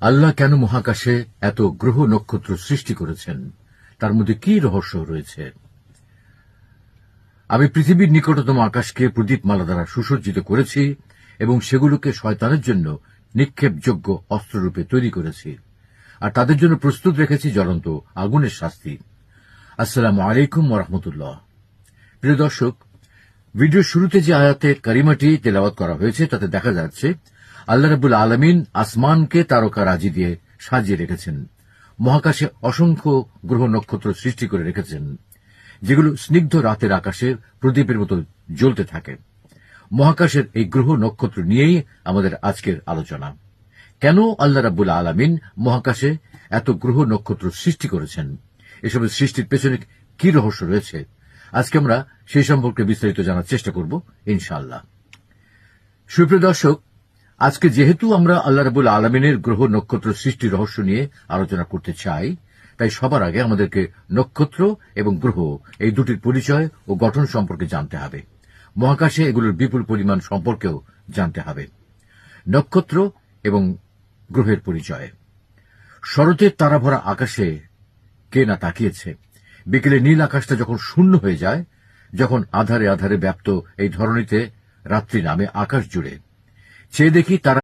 আল্লাহ কেন মহাকাশে এত গ্রহ নক্ষত্র সৃষ্টি করেছেন? তার মধ্যে কি রহস্য রয়েছে? আমি পৃথিবীর নিকটতম আকাশকে প্রদীপমালা দ্বারা সুসজ্জিত করেছি এবং সেগুলোকে শয়তানের জন্য নিক্ষেপযোগ্য অস্ত্ররূপে তৈরি করেছি। আর তাদের জন্য প্রস্তুত রেখেছি জ্বলন্ত আগুনের শাস্তি। আসসালামু আলাইকুম রহমতুল্লাহ। প্রিয় দর্শক, ভিডিওর শুরুতে যে আয়াতের কারিমাটি তেলাওয়াত করা হয়েছে, তাতে দেখা যাচ্ছে আল্লাহ রাবুল আলমিন আসমানকে তারকা রাজি দিয়ে সাজিয়ে রেখেছেন। মহাকাশে অসংখ্য গ্রহ নক্ষত্র সৃষ্টি করে রেখেছেন, যেগুলো স্নিগ্ধ রাতের আকাশে প্রদীপের মতো জ্বলতে থাকে। মহাকাশের এই গ্রহ নক্ষত্র নিয়েই আমাদের আজকের আলোচনা। কেন আল্লাহ রাবুল আলমিন মহাকাশে এত গ্রহ নক্ষত্র সৃষ্টি করেছেন? এসবের সৃষ্টির পেছনে কি রহস্য রয়েছে? আজকে আমরা সেই সম্পর্কে বিস্তারিত জানার চেষ্টা করব, ইনশাআল্লাহ। সুপ্রিয় দর্শক আজকে যেহেতু আমরা আল্লাহ রাবুল আলমিনের গ্রহ নক্ষত্র সৃষ্টি রহস্য নিয়ে আলোচনা করতে চাই, তাই সবার আগে আমাদেরকে নক্ষত্র এবং গ্রহ এই দুটির পরিচয় ও গঠন সম্পর্কে জানতে হবে। মহাকাশে এগুলোর বিপুল পরিমাণ সম্পর্কেও জানতে হবে। নক্ষত্র এবং গ্রহের পরিচয়। শরতের তারাভরা আকাশে কে না তাকিয়েছে? বিকেলে নীল আকাশটা যখন শূন্য হয়ে যায়, যখন আধারে আধারে ব্যাপ্ত এই ধরনীতে রাত্রি নামে আকাশ জুড়ে। চেয়ে দেখি তারা